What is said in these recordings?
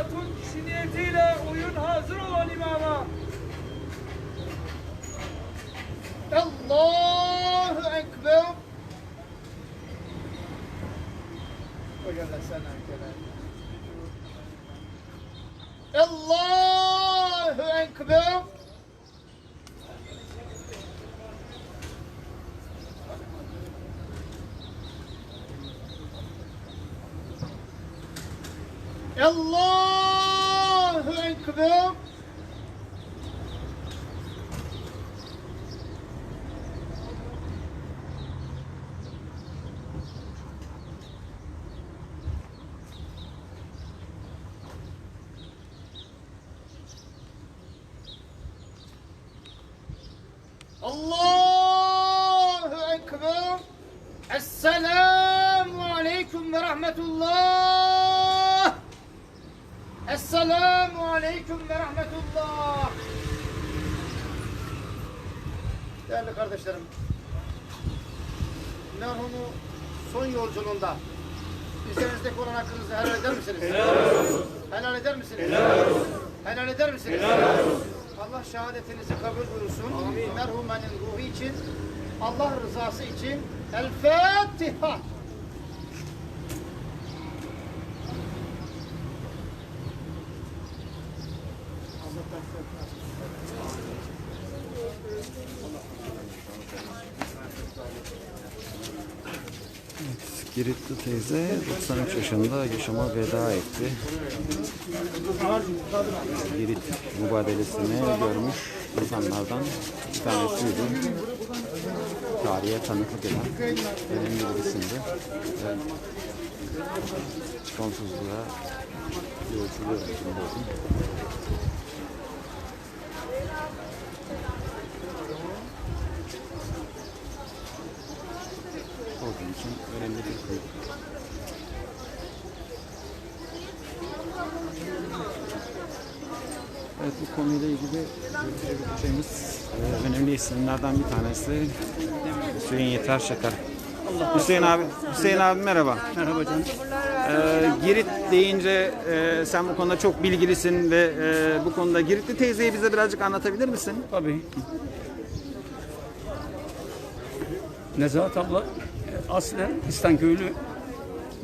Hatun kişi niyetiyle oyun hazır olan imama. Allahu Ekber. Da sen Allahu Ekber. Allahu Ekber. Allahu Ekber. Esselamu Aleyküm ve Rahmetullah. Esselamu Aleyküm ve Rahmetullah. Değerli kardeşlerim, merhumu son yolculuğunda üzerinizdeki olan hakkınızı helal eder misiniz? Helal olsun. Helal eder misiniz? Helal olsun. Helal eder misiniz? Helal olsun. Allah şehadetinizi kabul buyursun. Amin. Merhumenin ruhu için, Allah rızası için El Fatiha. Giritli teyze 93 yaşında yaşama veda etti. Girit mübadelesini görmüş insanlardan bir tanesiydi. Tarihe tanıklık eden önemli bir isimdi. Ve yolculuğu içinde için önemli bir kayıp. Evet bu konuyla ilgili görüşebileceğimiz e, önemli isimlerden bir tanesi Hüseyin Yeter Şakar. Hüseyin abi, Hüseyin abi merhaba. Merhaba canım. Ee, Girit deyince e, sen bu konuda çok bilgilisin ve e, bu konuda Giritli teyzeyi bize birazcık anlatabilir misin? Tabii. Nezahat abla aslen İstanköylü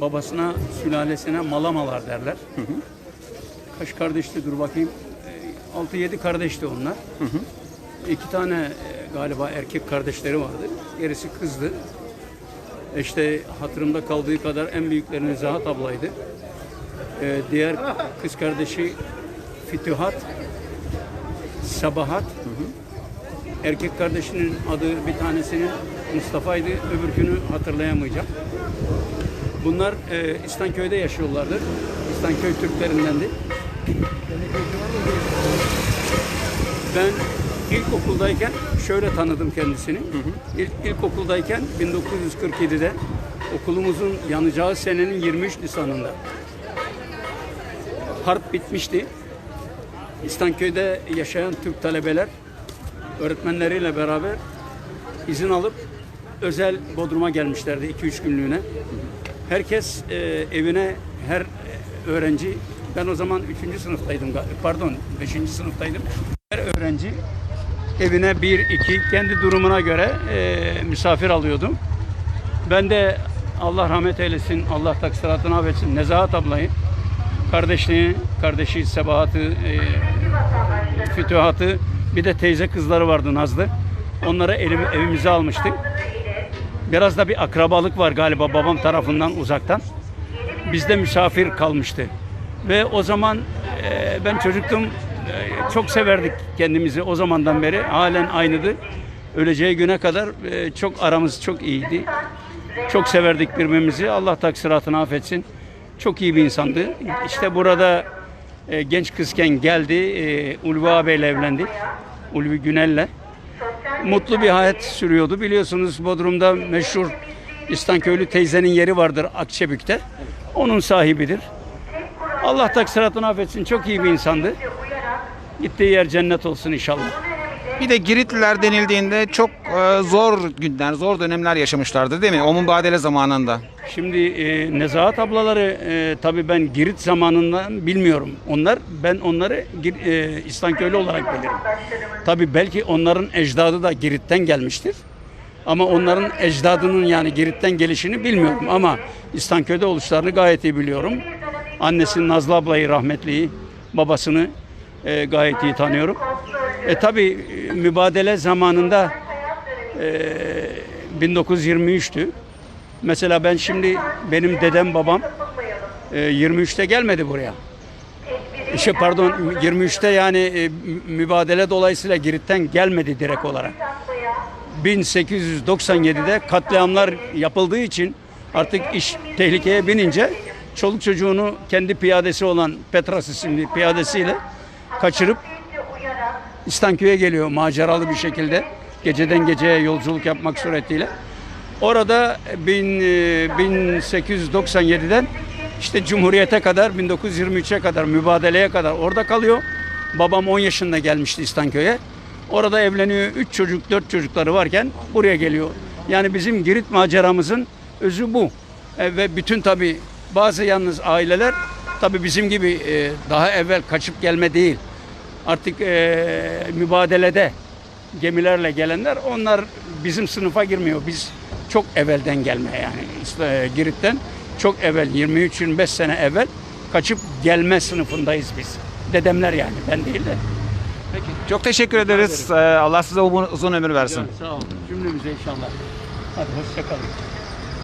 babasına, sülalesine malamalar derler. Kaç kardeşti dur bakayım. 6-7 kardeşti onlar. İki tane e, galiba erkek kardeşleri vardı. Gerisi kızdı. İşte hatırımda kaldığı kadar en büyükleri Nezahat ablaydı. E, diğer kız kardeşi Fütühat, Sabahat. Erkek kardeşinin adı bir tanesinin Mustafa'ydı, öbürkünü hatırlayamayacağım. Bunlar e, İstanköy'de yaşıyorlardır. İstanköy Türklerindendi. Ben ilkokuldayken şöyle tanıdım kendisini. İlk, ilkokuldayken 1947'de okulumuzun yanacağı senenin 23 Nisan'ında. Harp bitmişti. İstanköy'de yaşayan Türk talebeler öğretmenleriyle beraber izin alıp özel Bodrum'a gelmişlerdi 2-3 günlüğüne. Herkes e, evine her e, öğrenci ben o zaman 3. sınıftaydım pardon 5. sınıftaydım. Her öğrenci evine 1 2 kendi durumuna göre e, misafir alıyordum. Ben de Allah rahmet eylesin, Allah taksiratını affetsin. Nezahat ablayı, kardeşliği, kardeşi Sebahat'ı, e, Fütühat'ı, bir de teyze kızları vardı Nazlı. Onları elim, evimize almıştık. Biraz da bir akrabalık var galiba babam tarafından uzaktan. Bizde misafir kalmıştı. Ve o zaman e, ben çocuktum. e, çok severdik kendimizi o zamandan beri. Halen aynıdır. Öleceği güne kadar e, çok aramız çok iyiydi. Çok severdik birbirimizi. Allah taksiratını affetsin. Çok iyi bir insandı. İşte burada e, genç kızken geldi. E, Ulvi abiyle evlendik. Ulvi Günel'le. Mutlu bir hayat sürüyordu. Biliyorsunuz Bodrum'da meşhur İstanköylü teyzenin yeri vardır Akçebük'te. Onun sahibidir. Allah taksiratını affetsin. Çok iyi bir insandı. Gittiği yer cennet olsun inşallah. Bir de Giritliler denildiğinde çok e, zor günler, zor dönemler yaşamışlardı değil mi? O mübadele zamanında. Şimdi e, Nezahat ablaları e, tabii ben Girit zamanından bilmiyorum. Onlar ben onları e, İstanköylü olarak bilirim. Tabii belki onların ecdadı da Girit'ten gelmiştir. Ama onların ecdadının yani Girit'ten gelişini bilmiyorum ama İstanköy'de oluşlarını gayet iyi biliyorum. Annesinin Nazlı ablayı rahmetliyi, babasını e, gayet iyi tanıyorum. E tabi mübadele zamanında e, 1923'tü. Mesela ben şimdi benim dedem babam e, 23'te gelmedi buraya. İşte pardon 23'te yani e, mü- mübadele dolayısıyla Girit'ten gelmedi direkt olarak. 1897'de katliamlar yapıldığı için artık iş tehlikeye binince çoluk çocuğunu kendi piyadesi olan Petras isimli piyadesiyle kaçırıp İstanköy'e geliyor maceralı bir şekilde. Geceden geceye yolculuk yapmak suretiyle. Orada bin, e, 1897'den işte Cumhuriyet'e kadar 1923'e kadar mübadeleye kadar orada kalıyor. Babam 10 yaşında gelmişti İstanköy'e. Orada evleniyor. 3 çocuk, 4 çocukları varken buraya geliyor. Yani bizim Girit maceramızın özü bu. E, ve bütün tabi bazı yalnız aileler tabi bizim gibi e, daha evvel kaçıp gelme değil. Artık e, mübadelede gemilerle gelenler onlar bizim sınıfa girmiyor. Biz çok evvelden gelme yani e, Girit'ten çok evvel 23-25 sene evvel kaçıp gelme sınıfındayız biz. Dedemler yani ben değil de. Çok teşekkür ederiz. Ee, Allah size uzun ömür versin. Sağ olun. Cümlemize inşallah. Hadi hoşça kalın.